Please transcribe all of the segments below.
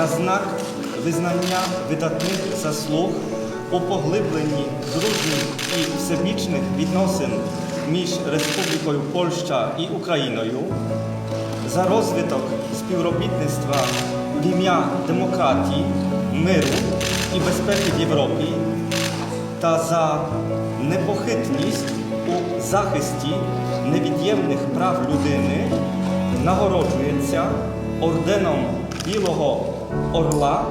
ознак визнання видатних заслуг у поглибленні дружніх і всебічних відносин між Республікою Польща і Україною, за розвиток співробітництва в ім'я демократії, миру і безпеки в Європі та за непохитність у захисті невід'ємних прав людини нагороджується орденом Білого Орла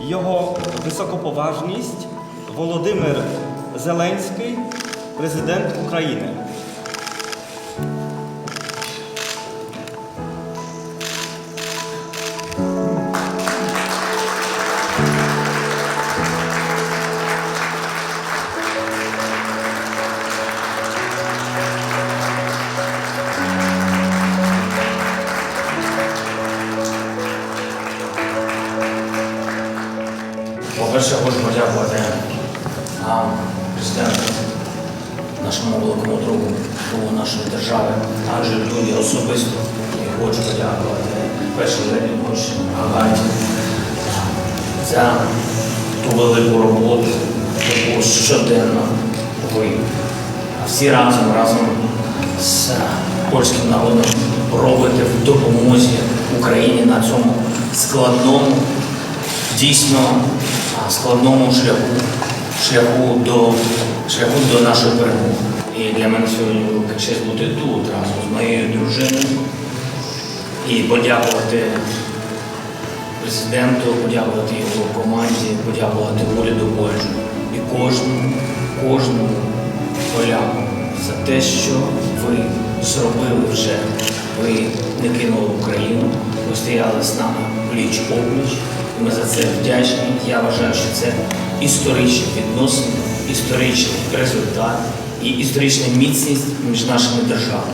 його високоповажність Володимир Зеленський, президент України. По-перше, хочу подякувати нам, президенту, нашому великому другу, другу нашої держави, також люди особисто. І хочу подякувати першій леді Польщі Агаті за ту велику роботу, яку щоденно ви всі разом, разом з польським народом робите в допомозі Україні на цьому складному дійсно складному шляху, шляху до, шляху до нашої перемоги. І для мене сьогодні велика честь бути тут разом з моєю дружиною і подякувати президенту, подякувати його команді, подякувати уряду Польщі і кожному, кожному поляку за те, що ви зробили вже. Ви не кинули Україну, ви стояли з нами пліч опліч. І Ми за це вдячні. Я вважаю, що це історичні відносини, історичний результат і історична міцність між нашими державами.